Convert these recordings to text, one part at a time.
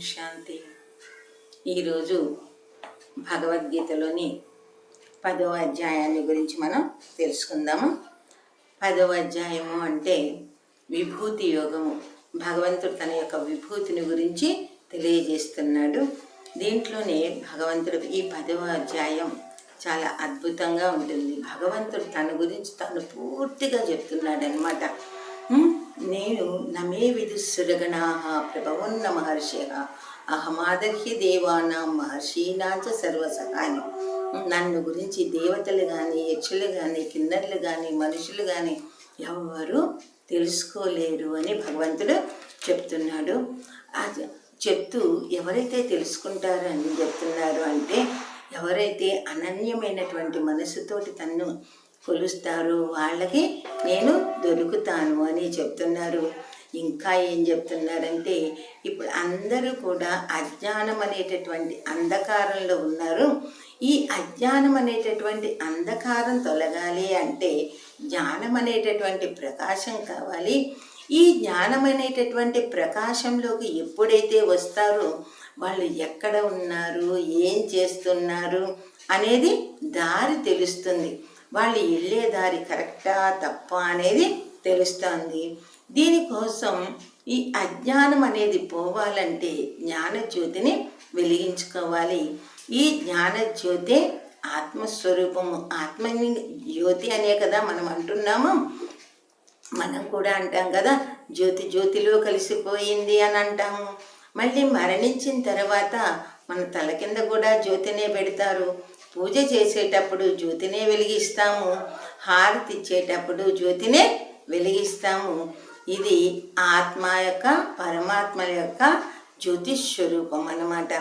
శాంతి. ఈరోజు భగవద్గీతలోని పదవ అధ్యాయాన్ని గురించి మనం తెలుసుకుందాము. పదవ అధ్యాయము అంటే విభూతి యోగము. భగవంతుడు తన యొక్క విభూతిని గురించి తెలియజేస్తున్నాడు. దీంట్లోనే భగవంతుడు ఈ పదవ అధ్యాయం చాలా అద్భుతంగా ఉంటుంది. భగవంతుడు తన గురించి తను పూర్తిగా చెప్తున్నాడు అనమాట నేను నమే విదుస్సురగణా ప్రభవన్న మహర్షి అహమాదర్హి దేవానాం మహర్షీనాచ సర్వసహాని నన్ను గురించి దేవతలు కానీ యక్షులు కానీ కిన్నర్లు కానీ మనుషులు కానీ ఎవరు తెలుసుకోలేరు అని భగవంతుడు చెప్తున్నాడు. అది చెప్తూ ఎవరైతే తెలుసుకుంటారు అని చెప్తున్నారు అంటే ఎవరైతే అనన్యమైనటువంటి మనసుతోటి తన్ను కొలుస్తారు. వాళ్ళకి నేను దొరుకుతాను అని చెప్తున్నారు. ఇంకా ఏం చెప్తున్నారంటే ఇప్పుడు అందరూ కూడా అజ్ఞానం అనేటటువంటి అంధకారంలో ఉన్నారు. ఈ అజ్ఞానం అనేటటువంటి అంధకారం తొలగాలి అంటే జ్ఞానం అనేటటువంటి ప్రకాశం కావాలి. ఈ జ్ఞానం అనేటటువంటి ప్రకాశంలోకి ఎప్పుడైతే వస్తారో వాళ్ళు ఎక్కడ ఉన్నారు ఏం చేస్తున్నారు అనేది దారి తెలుస్తుంది. వాళ్ళు వెళ్ళే దారి కరెక్టా తప్ప అనేది తెలుస్తుంది. దీనికోసం ఈ అజ్ఞానం అనేది పోవాలంటే జ్ఞానజ్యోతిని వెలిగించుకోవాలి. ఈ జ్ఞానజ్యోతి ఆత్మస్వరూపము ఆత్మ జ్యోతి అనే కదా మనం అంటున్నాము. మనం కూడా అంటాం కదా జ్యోతి జ్యోతిలో కలిసిపోయింది అని అంటాము. మళ్ళీ మరణించిన తర్వాత మన తల కింద కూడా జ్యోతినే పెడతారు. పూజ చేసేటప్పుడు జ్యోతినే వెలిగిస్తాము. హారతి ఇచ్చేటప్పుడు జ్యోతినే వెలిగిస్తాము. ఇది ఆత్మ యొక్క పరమాత్మ యొక్క జ్యోతిస్వరూపం అన్నమాట.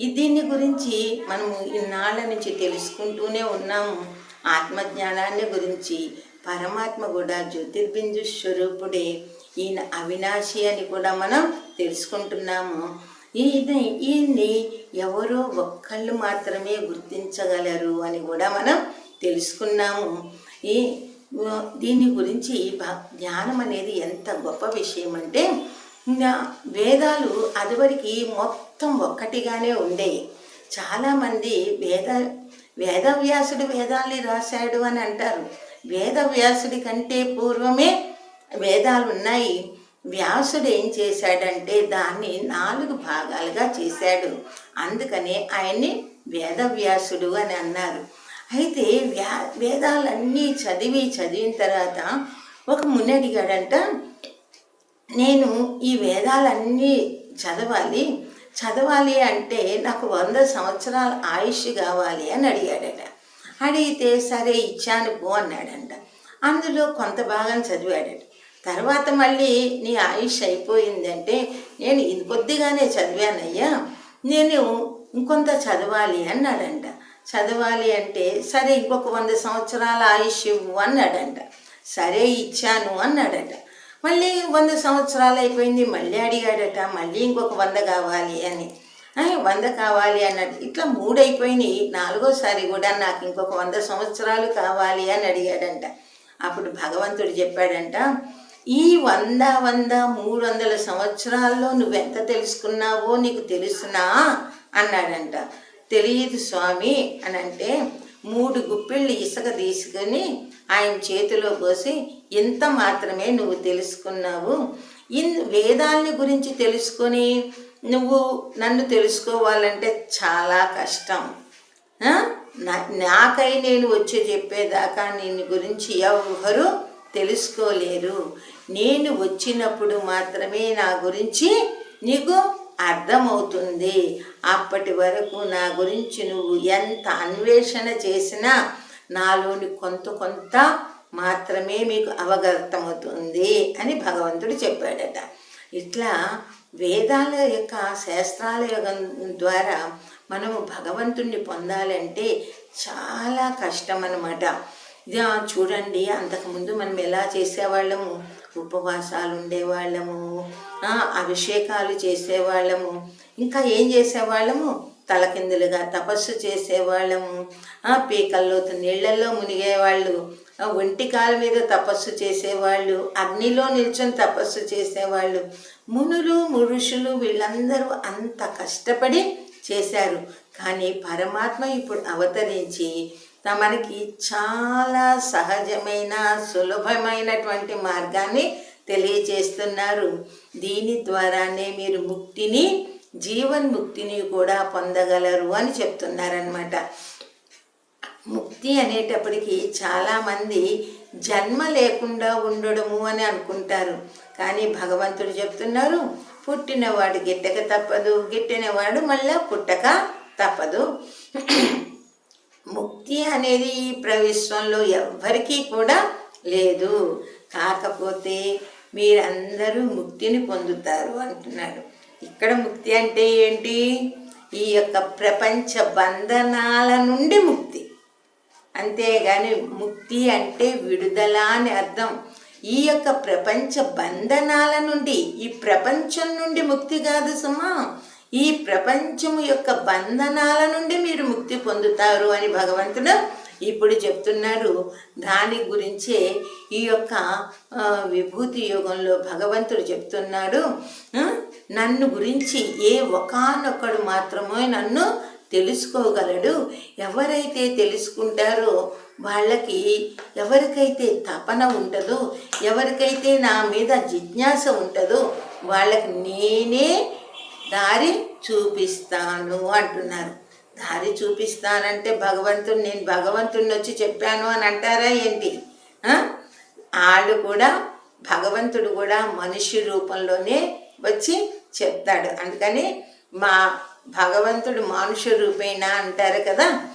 దీన్ని దీని గురించి మనము ఇన్నాళ్ళ నుంచి తెలుసుకుంటూనే ఉన్నాము. ఆత్మజ్ఞానాన్ని గురించి పరమాత్మ కూడా జ్యోతిర్బిందు స్వరూపుడే. ఈయన అవినాశి అని కూడా మనం తెలుసుకుంటున్నాము. ఇది ఈయన్ని ఎవరో ఒక్కళ్ళు మాత్రమే గుర్తించగలరు అని కూడా మనం తెలుసుకున్నాము. ఈ దీని గురించి జ్ఞానం అనేది ఎంత గొప్ప విషయం అంటే వేదాలు అదివరకు మొత్తం ఒక్కటిగానే ఉండేవి చాలామంది వేద వేదవ్యాసుడు వేదాల్ని రాశాడు అని అంటారు. వేదవ్యాసుడి కంటే పూర్వమే వేదాలు ఉన్నాయి వ్యాసుడు ఏం చేశాడంటే దాన్ని నాలుగు భాగాలుగా చేశాడు. అందుకనే ఆయన్ని వేదవ్యాసుడు అని అన్నారు. అయితే వ్యా వేదాలన్నీ చదివి చదివిన తర్వాత ఒక ముని అడిగాడంట నేను ఈ వేదాలన్నీ చదవాలి చదవాలి అంటే నాకు వంద సంవత్సరాల ఆయుష్ కావాలి అని అడిగాడట. అడిగితే సరే ఇచ్చాను పో అన్నాడంట. అందులో కొంత భాగం చదివాడట. తర్వాత మళ్ళీ నీ ఆయుష్ అయిపోయిందంటే నేను ఇది కొద్దిగానే చదివానయ్యా. నేను ఇంకొంత చదవాలి అన్నాడంట. చదవాలి అంటే సరే ఇంకొక వంద సంవత్సరాల ఆయుష్ ఇవ్వు అన్నాడంట. సరే ఇచ్చాను అన్నాడట. మళ్ళీ వంద సంవత్సరాలు అయిపోయింది మళ్ళీ అడిగాడట మళ్ళీ ఇంకొక వంద కావాలి అని. వంద కావాలి అన్నాడు ఇట్లా మూడు అయిపోయినాయి నాలుగోసారి కూడా నాకు ఇంకొక వంద సంవత్సరాలు కావాలి అని అడిగాడంట. అప్పుడు భగవంతుడు చెప్పాడంట ఈ వంద వంద మూడు వందల సంవత్సరాల్లో నువ్వెంత తెలుసుకున్నావో నీకు తెలుసునా? అన్నాడంట. తెలియదు స్వామి అని అంటే మూడు గుప్పిళ్ళు ఇసుక తీసుకొని ఆయన చేతిలో పోసి ఇంత మాత్రమే నువ్వు తెలుసుకున్నావు? ఇన్ వేదాలని గురించి తెలుసుకొని నువ్వు నన్ను తెలుసుకోవాలంటే చాలా కష్టం. నాకై నేను వచ్చి చెప్పేదాకా నేను గురించి ఎవరు తెలుసుకోలేరు. నేను వచ్చినప్పుడు మాత్రమే నా గురించి నీకు అర్థమవుతుంది. అప్పటి వరకు నా గురించి నువ్వు ఎంత అన్వేషణ చేసినా నాలోని కొంత కొంత మాత్రమే మీకు అవగతమవుతుంది అని భగవంతుడు చెప్పాడట. ఇట్లా వేదాల యొక్క శాస్త్రాల యోగం ద్వారా మనము భగవంతుణ్ణి పొందాలంటే చాలా కష్టం అన్నమాట ఇది చూడండి అంతకుముందు మనం ఎలా చేసేవాళ్ళము? ఉపవాసాలు ఉండేవాళ్ళము అభిషేకాలు చేసేవాళ్ళము ఇంకా ఏం చేసేవాళ్ళము? తలకిందులుగా తపస్సు చేసేవాళ్ళము పీకల్లో నీళ్ళల్లో మునిగేవాళ్ళు ఒంటి కాలు మీద తపస్సు చేసేవాళ్ళు అగ్నిలో నిల్చొని తపస్సు చేసేవాళ్ళు. మునులు మురుషులు వీళ్ళందరూ అంత కష్టపడి చేశారు. కానీ పరమాత్మ ఇప్పుడు అవతరించి మనకి చాలా సహజమైన సులభమైనటువంటి మార్గాన్ని తెలియచేస్తున్నారు దీని ద్వారానే మీరు ముక్తిని జీవన్ముక్తిని కూడా పొందగలరు అని చెప్తున్నారనమాట ముక్తి అనేటప్పటికీ చాలామంది జన్మ లేకుండా ఉండడము అని అనుకుంటారు. కానీ భగవంతుడు చెప్తున్నారు పుట్టినవాడు గిట్టక తప్పదు గిట్టినవాడు మళ్ళా పుట్టక తప్పదు. ముక్తి అనేది ఈ ప్రవిశ్వంలో ఎవ్వరికీ కూడా లేదు. కాకపోతే మీరందరూ ముక్తిని పొందుతారు అంటున్నాడు. ఇక్కడ ముక్తి అంటే ఏంటి? ఈ యొక్క ప్రపంచ బంధనాల నుండి ముక్తి. అంతేగాని ముక్తి అంటే విడుదల అని అర్థం. ఈ యొక్క ప్రపంచ బంధనాల నుండి ఈ ప్రపంచం నుండి ముక్తి కాదు సుమా. ఈ ప్రపంచం యొక్క బంధనాల నుండి మీరు ముక్తి పొందుతారు అని భగవంతుడు ఇప్పుడు చెప్తున్నారు దాని గురించే ఈ యొక్క విభూతి యోగంలో భగవంతుడు చెప్తున్నాడు. నన్ను గురించి ఏ ఒకనొక్కడు మాత్రమే నన్ను తెలుసుకోగలడు. ఎవరైతే తెలుసుకుంటారో వాళ్ళకి ఎవరికైతే తపన ఉంటుందో ఎవరికైతే నా మీద జిజ్ఞాస ఉంటుందో వాళ్ళకి నేనే దారి చూపిస్తాను అంటున్నారు. దారి చూపిస్తానంటే భగవంతుడు నేను భగవంతుడిని వచ్చి చెప్పాను అని అంటారా ఏంటి? వాళ్ళు కూడా భగవంతుడు కూడా మనిషి రూపంలోనే వచ్చి చెప్తాడు. అందుకని మా భగవంతుడు మానుష రూపేణ అంటారు కదా?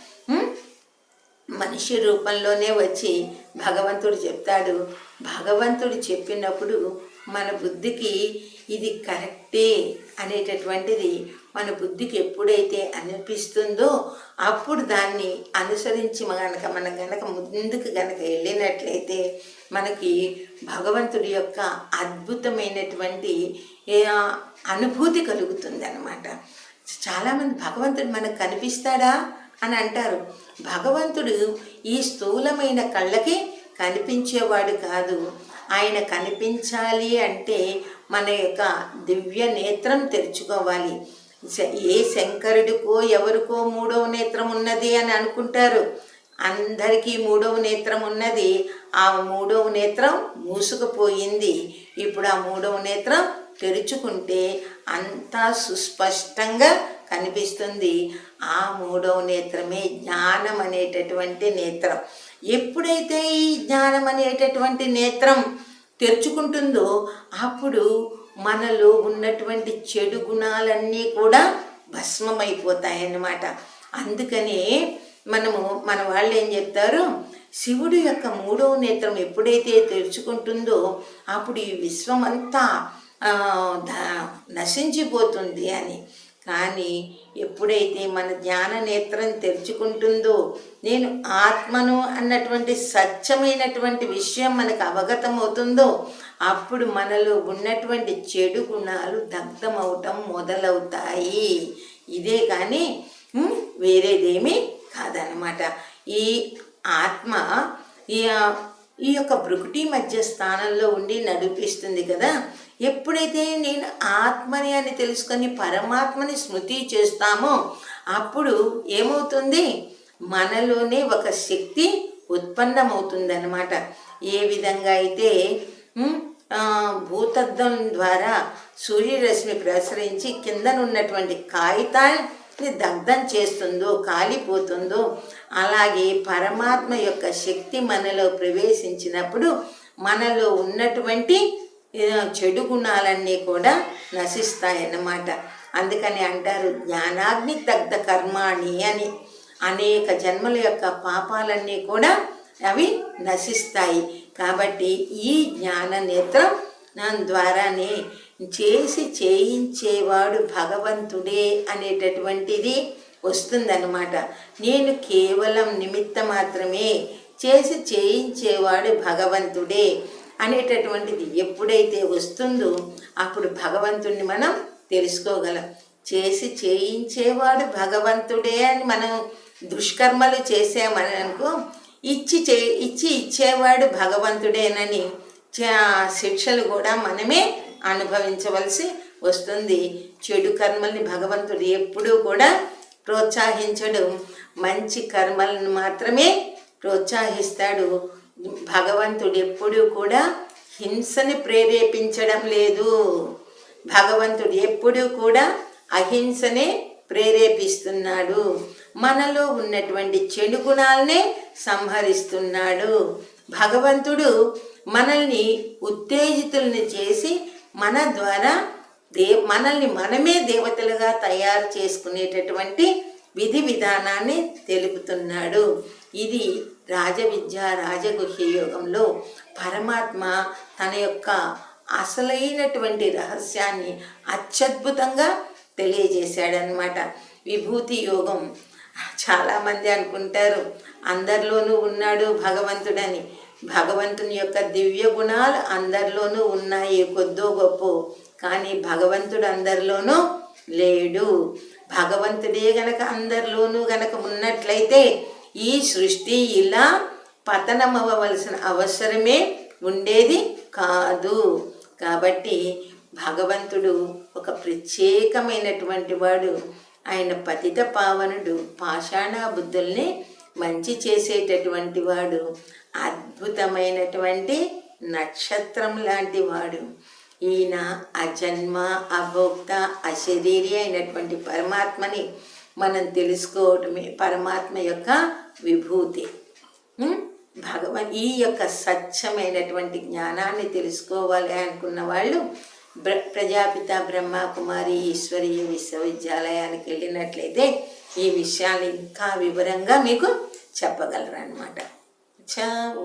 మనిషి రూపంలోనే వచ్చి భగవంతుడు చెప్తాడు. భగవంతుడు చెప్పినప్పుడు మన బుద్ధికి ఇది కరెక్టే అనేటటువంటిది మన బుద్ధికి ఎప్పుడైతే అనిపిస్తుందో అప్పుడు దాన్ని అనుసరించి గనక మనం గనక ముందుకు గనక వెళ్ళినట్లయితే మనకి భగవంతుడి యొక్క అద్భుతమైనటువంటి అనుభూతి కలుగుతుంది అనమాట చాలామంది భగవంతుడు మనకు కనిపిస్తాడా అని అంటారు. భగవంతుడు ఈ స్థూలమైన కళ్ళకి కనిపించేవాడు కాదు. ఆయన కనిపించాలి అంటే మన యొక్క దివ్య నేత్రం తెరుచుకోవాలి. శ- ఏ శంకరుడికో ఎవరికో మూడవ నేత్రం ఉన్నది అని అనుకుంటారు. అందరికీ మూడవ నేత్రం ఉన్నది. ఆ మూడవ నేత్రం మూసుకుపోయింది. ఇప్పుడు ఆ మూడవ నేత్రం తెరుచుకుంటే అంతా సుస్పష్టంగా కనిపిస్తుంది. ఆ మూడవ నేత్రమే జ్ఞానం అనేటటువంటి నేత్రం. ఎప్పుడైతే ఈ జ్ఞానం అనేటటువంటి నేత్రం తెరుచుకుంటుందో అప్పుడు మనలో ఉన్నటువంటి చెడు గుణాలన్నీ కూడా భస్మమైపోతాయన్నమాట. అందుకనే మనము మన వాళ్ళు ఏం చెప్తారు? శివుడు యొక్క మూడవ నేత్రం ఎప్పుడైతే తెరుచుకుంటుందో అప్పుడు ఈ విశ్వం అంతా ద- నశించిపోతుంది అని. కానీ ఎప్పుడైతే మన జ్ఞాన నేత్రం తెరుచుకుంటుందో నేను ఆత్మను అన్నటువంటి సత్యమైనటువంటి విషయం మనకు అవగతం అవుతుందో అప్పుడు మనలో ఉన్నటువంటి చెడు గుణాలు దగ్ధమవటం మొదలవుతాయి. ఇదే కానీ వేరేదేమీ కాదనమాట ఈ ఆత్మ ఈ ఈ యొక్క భృకుటి మధ్య స్థానంలో ఉండి నడిపిస్తుంది కదా ఎప్పుడైతే నేను ఆత్మని అని తెలుసుకొని పరమాత్మని స్మృతి చేస్తామో అప్పుడు ఏమవుతుంది? మనలోనే ఒక శక్తి ఉత్పన్నమవుతుందన్నమాట. ఏ విధంగా అయితే భూతద్దం ద్వారా సూర్యరశ్మి ప్రసరించి కిందనున్నటువంటి కాగితాన్ని దగ్ధం చేస్తుందో కాలిపోతుందో అలాగే పరమాత్మ యొక్క శక్తి మనలో ప్రవేశించినప్పుడు మనలో ఉన్నటువంటి చెడు గుణాలన్నీ కూడా నశిస్తాయన్నమాట. అందుకని అంటారు జ్ఞానాగ్ని దగ్ధ కర్మాణి అని. అనేక జన్మల యొక్క పాపాలన్నీ కూడా అవి నశిస్తాయి. కాబట్టి ఈ జ్ఞాన నేత్రం ద్వారానే చేసి చేయించేవాడు భగవంతుడే అనేటటువంటిది వస్తుందన్నమాట. నేను కేవలం నిమిత్త మాత్రమే చేసి చేయించేవాడు భగవంతుడే. అనేటటువంటిది ఎప్పుడైతే వస్తుందో అప్పుడు భగవంతుణ్ణి మనం తెలుసుకోగలం. చేసి చేయించేవాడు భగవంతుడే అని మనం దుష్కర్మలు చేసామనుకో ఇచ్చి చే ఇచ్చి ఇచ్చేవాడు భగవంతుడేనని చ- శిక్షలు కూడా మనమే అనుభవించవలసి వస్తుంది. చెడు కర్మల్ని భగవంతుడు ఎప్పుడూ కూడా ప్రోత్సహించడు. మంచి కర్మలను మాత్రమే ప్రోత్సహిస్తాడు. భగవంతుడు ఎప్పుడూ కూడా హింసని ప్రేరేపించడం లేదు. భగవంతుడు ఎప్పుడూ కూడా అహింసనే ప్రేరేపిస్తున్నాడు. మనలో ఉన్నటువంటి చెడు గుణాలనే సంహరిస్తున్నాడు. భగవంతుడు మనల్ని ఉత్తేజితుల్ని చేసి మన ద్వారా దే మనల్ని మనమే దేవతలుగా తయారు చేసుకునేటటువంటి విధి విధానాన్ని తెలుపుతున్నాడు. ఇది రాజవిద్య రాజగుహ్య యోగంలో పరమాత్మ తన యొక్క అసలైనటువంటి రహస్యాన్ని అత్యద్భుతంగా తెలియజేశాడనమాట విభూతి యోగం. చాలామంది అనుకుంటారు అందరిలోనూ ఉన్నాడు భగవంతుడని. భగవంతుని యొక్క దివ్య గుణాలు అందరిలోనూ ఉన్నాయి కొద్దో గొప్ప. కానీ భగవంతుడు అందరిలోనూ లేడు. భగవంతుడే గనక అందరిలోనూ గనక ఉన్నట్లయితే ఈ సృష్టి ఇలా పతనమవ్వవలసిన అవసరమే ఉండేది కాదు. కాబట్టి భగవంతుడు ఒక ప్రత్యేకమైనటువంటి వాడు. ఆయన పతిత పావనుడు పాషాణ బుద్ధుల్ని మంచి చేసేటటువంటి వాడు. అద్భుతమైనటువంటి నక్షత్రం లాంటి వాడు. ఈయన అజన్మ అభోక్త అశరీరి అయినటువంటి పరమాత్మని మనం తెలుసుకోవటమే. పరమాత్మ యొక్క విభూతి? భగవన్ ఈ యొక్క స్వచ్ఛమైనటువంటి జ్ఞానాన్ని తెలుసుకోవాలి అనుకున్న వాళ్ళు బ్ర ప్రజాపిత బ్రహ్మ కుమారి ఈశ్వరీయ విశ్వవిద్యాలయానికి వెళ్ళినట్లయితే ఈ విషయాలు ఇంకా వివరంగా మీకు చెప్పగలరు అనమాట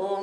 ఓం.